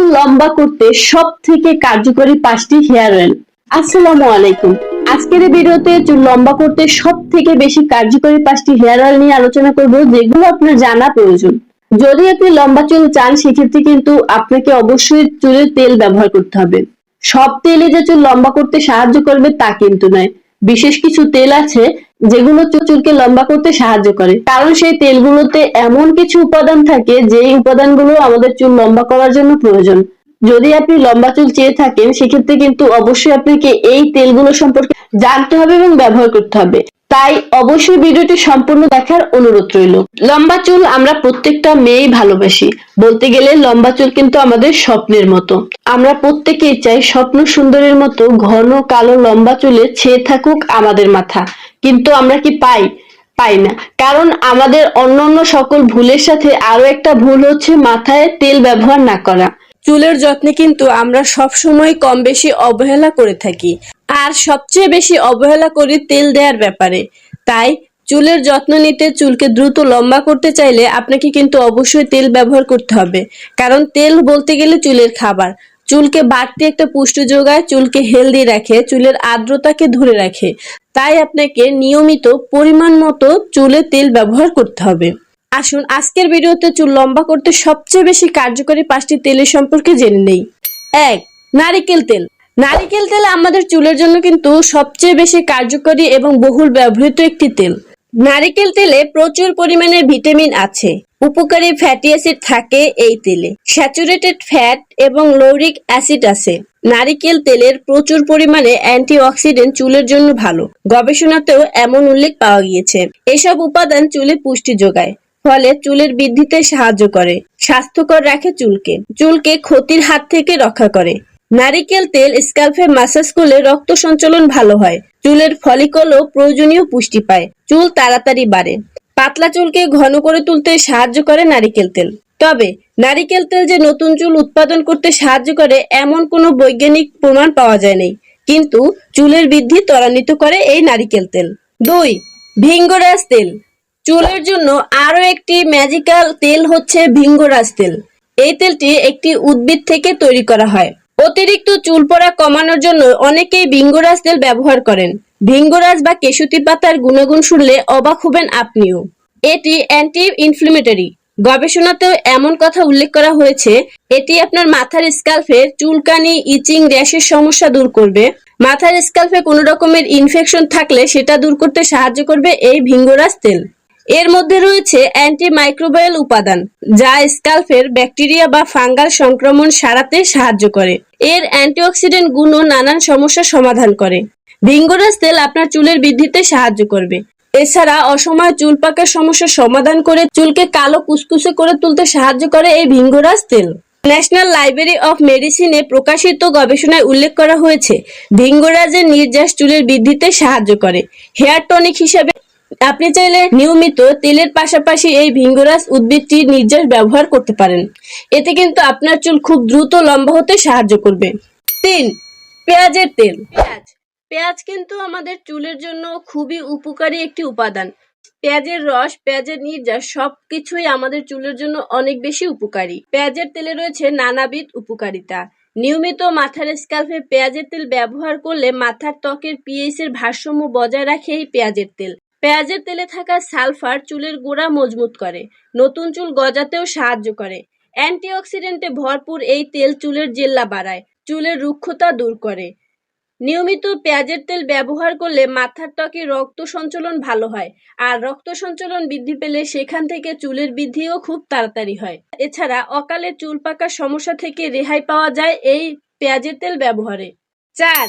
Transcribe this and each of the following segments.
চুল লম্বা করতে সব থেকে কার্যকরী পাঁচটি হেয়ার অয়েল। আসসালামু আলাইকুম। আজকের ভিডিওতে চুল লম্বা করতে সব থেকে বেশি কার্যকরী পাঁচটি হেয়ার অয়েল নিয়ে আলোচনা করব, যেগুলো আপনার জানা প্রয়োজন। যদি আপনি লম্বা চুল চান, সেক্ষেত্রে কিন্তু আপনাকে অবশ্যই চুলের তেল ব্যবহার করতে হবে। সব তেলে যে চুল লম্বা করতে সাহায্য করবে তা কিন্তু নয়। বিশেষ কিছু তেল আছে যেগুলো চুচুরকে লম্বা করতে সাহায্য করে। কারণ সেই তেলগুলোতে এমন কিছু উপাদান থাকে, যেই উপাদানগুলো আমাদের চুল লম্বা করার জন্য প্রয়োজন। যদি আপনি লম্বা চুল চেয়ে থাকেন, সেক্ষেত্রে কিন্তু অবশ্যই আপনাকে এই তেলগুলো সম্পর্কে জানতে হবে এবং ব্যবহার করতে হবে। তাই অবশ্যই ভিডিওটি সম্পূর্ণ দেখার অনুরোধ রইল। লম্বা চুল আমরা প্রত্যেকটা মেয়েই ভালোবাসি। বলতে গেলে লম্বা চুল কিন্তু আমাদের স্বপ্নের মতো। আমরা প্রত্যেকেই চাই স্বপ্ন সুন্দরের মতো ঘন কালো লম্বা চুলে ছেয়ে থাকুক আমাদের মাথা। কিন্তু আমরা কি পাই? পাই না। কারণ আমাদের অন্যান্য সকল ভুলের সাথে আরও একটা ভুল হচ্ছে মাথায় তেল ব্যবহার না করা। চুলের যত্নে কিন্তু আমরা সব সময় কম বেশি অবহেলা করে থাকি। আর সবচেয়ে বেশি অবহেলা করি তেল দেওয়ার ব্যাপারে। তাই চুলের যত্ন নিতে চুলকে দ্রুত লম্বা করতে চাইলে আপনাকে কিন্তু অবশ্যই তেল ব্যবহার করতে হবে। কারণ তেল বলতে গেলে চুলের খাবার। চুলকে বাড়তি একটা পুষ্টি যোগায় চুলকে হেলদি রাখে, চুলের আর্দ্রতাকে ধরে রাখে। তাই আপনাকে নিয়মিত পরিমাণ মতো চুলে তেল ব্যবহার করতে হবে। আসুন, আজকের ভিডিওতে চুল লম্বা করতে সবচেয়ে বেশি কার্যকরী পাঁচটি তেলের সম্পর্কে জেনে নেই। এক, নারিকেল তেল। নারিকেল তেল আমাদের চুলের জন্য কিন্তু সবচেয়ে বেশি কার্যকরী এবং বহুল ব্যবহৃত একটি তেল। নারিকেল তেলে প্রচুর পরিমাণে ভিটামিন আছে। উপকারী ফ্যাটি অ্যাসিড থাকে এই তেলে। স্যাচুরেটেড ফ্যাট এবং লৌরিক অ্যাসিড আছে। নারিকেল তেলের প্রচুর পরিমাণে অ্যান্টিঅক্সিডেন্ট চুলের জন্য ভালো। গবেষণাতেও এমন উল্লেখ পাওয়া গিয়েছে। এসব উপাদান চুলে পুষ্টি যোগায়, ফলে চুলের বৃদ্ধিতে সাহায্য করে, স্বাস্থ্যকর রাখে চুলকে। চুলকে ক্ষতির হাত থেকে রক্ষা করে। নারিকেল তেল স্ক্যাল্পে মাসাজ করলে রক্ত সঞ্চালন ভালো হয়। চুলের ফলিকলও প্রয়োজনীয় পুষ্টি পায়। চুল তাড়াতাড়ি বাড়ে। পাতলা চুলকে ঘন করে তুলতে সাহায্য করে নারিকেল তেল। তবে, নারিকেল তেল যে নতুন চুল উৎপাদন করতে সাহায্য করে এমন কোনো বৈজ্ঞানিক প্রমাণ পাওয়া যায়নি। কিন্তু চুলের বৃদ্ধি ত্বরান্বিত করে এই নারিকেল তেল। দুই, ভিঙ্গরাজ তেল। চুলের জন্য আরও একটি ম্যাজিক্যাল তেল হচ্ছে ভিঙ্গরাজ তেল। এই তেলটি একটি উদ্ভিদ থেকে তৈরি করা হয়। অতিরিক্ত চুল পড়া কমানোর জন্য অনেকেই ভিঙ্গরাজ তেল ব্যবহার করেন। ভিঙ্গরাজ বা কেশুতি পাতার গুণাগুণ শুনলে অবাক হবেন আপনিও। এটি অ্যান্টি ইনফ্লেমেটরি গবেষণাতেও এমন কথা উল্লেখ করা হয়েছে, এটি আপনার মাথার স্কাল্পে চুলকানি ইচিং র্যাশের সমস্যা দূর করবে। মাথার স্কাল্পে কোনো রকমের ইনফেকশন থাকলে সেটা দূর করতে সাহায্য করবে এই ভিঙ্গরাজ তেল। এর মধ্যে রয়েছে অ্যান্টি মাইক্রোবায়াল উপাদান, যা স্কাল্পের ব্যাকটেরিয়া বা ফাঙ্গাল সংক্রমণ সারাতে সাহায্য করে। এর অ্যান্টিঅক্সিডেন্ট গুণও নানান সমস্যার সমাধান করে। ভিঙ্গরাজ তেল আপনার চুলের বৃদ্ধিতে সাহায্য করবে। এছাড়া অসময় চুল পাকার সমস্যার সমাধান করে চুলকে কালো কুসকুসে করে তুলতে সাহায্য করে এই ভিঙ্গরাজ তেল। ন্যাশনাল লাইব্রেরি অফ মেডিসিনে প্রকাশিত গবেষণায় উল্লেখ করা হয়েছে ভিঙ্গরাজের নির্যাস চুলের বৃদ্ধিতে সাহায্য করে। হেয়ার টনিক হিসেবে আপনি চাইলে নিয়মিত তেলের পাশাপাশি এই ভিঙ্গরাজ উদ্ভিদটি নির্যাস ব্যবহার করতে পারেন। এতে কিন্তু আপনার চুল খুব দ্রুত লম্বা হতে সাহায্য করবে। তিন, পেঁয়াজের তেল। পেঁয়াজ। পেঁয়াজ কিন্তু আমাদের চুলের জন্য খুবই উপকারী একটি উপাদান। পেঁয়াজের রস, পেঁয়াজের নির্যাস সবকিছুই আমাদের চুলের জন্য অনেক বেশি উপকারী। পেঁয়াজের তেলে রয়েছে নানাবিধ উপকারিতা। নিয়মিত মাথার স্ক্যাল্পে পেঁয়াজের তেল ব্যবহার করলে মাথার ত্বকের পিএইচ এর ভারসাম্য বজায় রাখে এই পেঁয়াজের তেল। পেঁয়াজের তেলে থাকা সালফার চুলের গোড়া মজবুত করে। নতুন চুল গজাতেও সাহায্য করে। অ্যান্টিঅক্সিডেন্টে ভরপুর এই তেল চুলের জেল্লা বাড়ায়, চুলের রুক্ষতা দূর করে। নিয়মিত পেঁয়াজের তেল ব্যবহার করলে মাথার ত্বকে রক্ত সঞ্চালন ভালো হয় আর রক্ত সঞ্চালন বৃদ্ধি পেলে সেখান থেকে চুলের বৃদ্ধিও খুব তাড়াতাড়ি হয়। এছাড়া অকালে চুল পাকার সমস্যা থেকে রেহাই পাওয়া যায় এই পেঁয়াজের তেল ব্যবহারে। চার,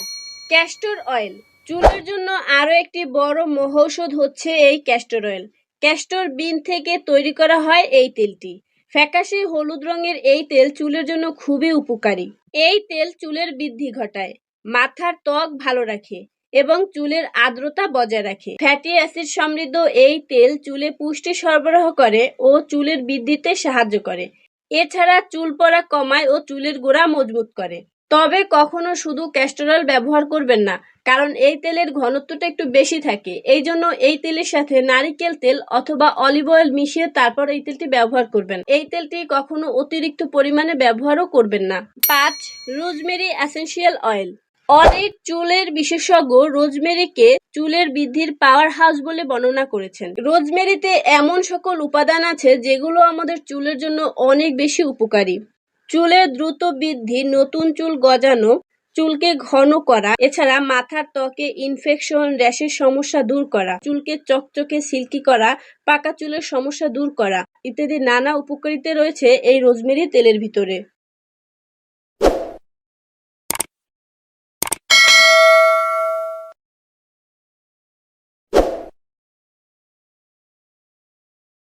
ক্যাস্টর অয়েল। চুলের জন্য আরও একটি বড় মহৌষধ হচ্ছে এই ক্যাস্টর অয়েল ক্যাস্টর বিন থেকে তৈরি করা হয় এই তেলটি। ফ্যাকাশে হলুদ রঙের এই তেল চুলের জন্য খুবই উপকারী। এই তেল চুলের বৃদ্ধি ঘটায়, মাথার ত্বক ভালো রাখে এবং চুলের আর্দ্রতা বজায় রাখে। ফ্যাটি অ্যাসিড সমৃদ্ধ এই তেল চুলে পুষ্টি সরবরাহ করে ও চুলের বৃদ্ধিতে সাহায্য করে। এছাড়া চুল পড়া কমায় ও চুলের গোড়া মজবুত করে। তবে কখনো শুধু ক্যাস্টর অয়েল ব্যবহার করবেন না, কারণ এই তেলের ঘনত্বটা একটু বেশি থাকে। এই জন্য এই তেলের সাথে নারিকেল তেল অথবা অলিভ অয়েল মিশিয়ে তারপর এই তেলটি ব্যবহার করবেন। এই তেলটি কখনো অতিরিক্ত পরিমাণে ব্যবহারও করবেন না। পাঁচ, রোজমেরি অ্যাসেন্সিয়াল অয়েল। অনেক চুলের বিশেষজ্ঞ রোজমেরিকে চুলের বৃদ্ধির পাওয়ার হাউস বলে বর্ণনা করেছেন। রোজমেরিতে এমন সকল উপাদান আছে যেগুলো আমাদের চুলের জন্য অনেক বেশি উপকারী। চুলের দ্রুত বৃদ্ধি, নতুন চুল গজানো, চুলকে ঘন করা, এছাড়া মাথার ত্বকে ইনফেকশন র্যাশের সমস্যা দূর করা, চুলকে চকচকে সিল্কি করা, পাকা চুলের সমস্যা দূর করা, ইত্যাদি নানা উপকারিতা রয়েছে এই রোজমেরি তেলের ভিতরে।